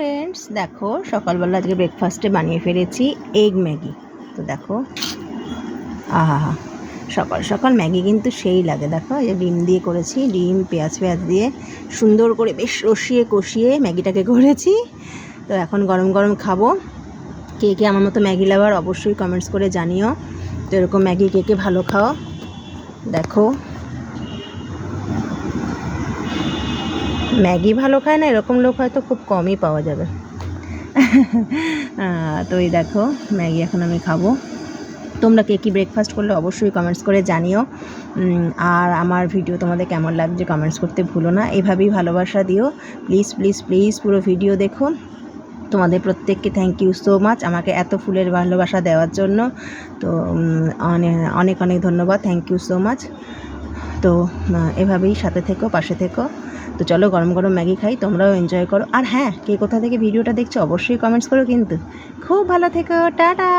Friends দেখো, সকালবেলা আজকে ব্রেকফাস্টে বানিয়ে ফেলেছি এগ ম্যাগি। তো দেখো আহা সকাল সকাল ম্যাগি কিন্তু সেই লাগে। দেখো, এই যে ডিম দিয়ে করেছি, ডিম, পেঁয়াজ পেঁয়াজ দিয়ে সুন্দর করে বেশ রসিয়ে কষিয়ে ম্যাগিটাকে করেছি। তো এখন গরম গরম খাব। কে কে আমার মতো ম্যাগি লাভার অবশ্যই কমেন্টস করে জানিও। তো এরকম ম্যাগি কে কে ভালো খাও, দেখো। ম্যাগি ভালো খায় না, এরকম লোক হয়তো খুব কমই পাওয়া যাবে। তো এই দেখো, ম্যাগি এখন আমি খাব। তোমরা কে কী ব্রেকফাস্ট করলে অবশ্যই কমেন্টস করে জানিও। আর আমার ভিডিও তোমাদের কেমন লাগছে কমেন্টস করতে ভুলো না। এভাবেই ভালোবাসা দিও। প্লিজ প্লিজ প্লিজ পুরো ভিডিও দেখো। তোমাদের প্রত্যেককে থ্যাংক ইউ সো মাচ আমাকে এত ফুলের ভালোবাসা দেওয়ার জন্য। তো অনেক অনেক ধন্যবাদ। থ্যাংক ইউ সো মাচ তো এভাবেই সাথে থেকো, পাশে থেকো। তো চলো গরম গরম ম্যাগি খাই, তোমরাও এনজয় করো। আর হ্যাঁ কে কোথা থেকে ভিডিওটা দেখছ, অবশ্যই কমেন্টস করো কিন্তু। খুব ভালো থেকো, টাটা!